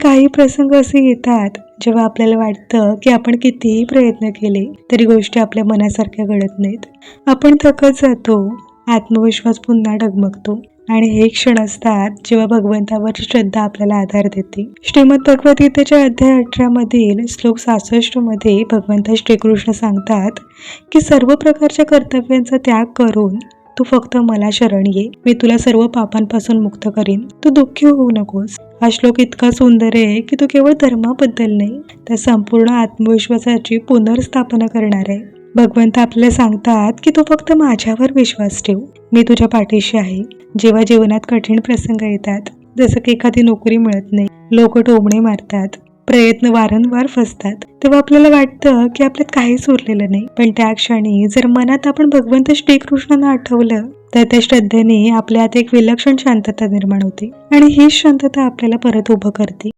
काही प्रसंग असे येतात जेव्हा आपल्याला वाटतं की आपण कितीही प्रयत्न केले तरी गोष्टी आपल्या मनासारख्या घडत नाहीत. आपण थकत जातो आत्मविश्वास पुन्हा डगमगतो आणि हे क्षण असतात जेव्हा भगवंतावर श्रद्धा आपल्याला आधार देते. श्रीमद भगवद्गीतेच्या अध्याय अठरा मधील श्लोक सासष्टमध्ये भगवंत श्रीकृष्ण सांगतात की सर्व प्रकारच्या कर्तव्यांचा त्याग करून तू फक्त मला शरण ये. मी तुला सर्व पापांपासून मुक्त करीन. तू दुःखी होऊ नकोस. हा श्लोक इतका सुंदर आहे की तो केवळ धर्माबद्दल नाही तर संपूर्ण आत्मविश्वासाची पुनर्स्थापना करणार आहे. भगवंत आपल्याला सांगतात की तू फक्त माझ्यावर विश्वास ठेव. मी तुझ्या पाठीशी आहे. जेव्हा जीवनात कठीण प्रसंग येतात जसं की एखादी नोकरी मिळत नाही लोक टोमणे मारतात प्रयत्न वारंवार फसतात. तेव्हा आपल्याला वाटतं की आपल्यात काहीच उरलेलं नाही. पण त्या क्षणी जर मनात आपण भगवंत श्रीकृष्णांना आठवलं तर त्या श्रद्धेने आपल्यात एक विलक्षण शांतता निर्माण होते. आणि ही शांतता आपल्याला परत उभं करते.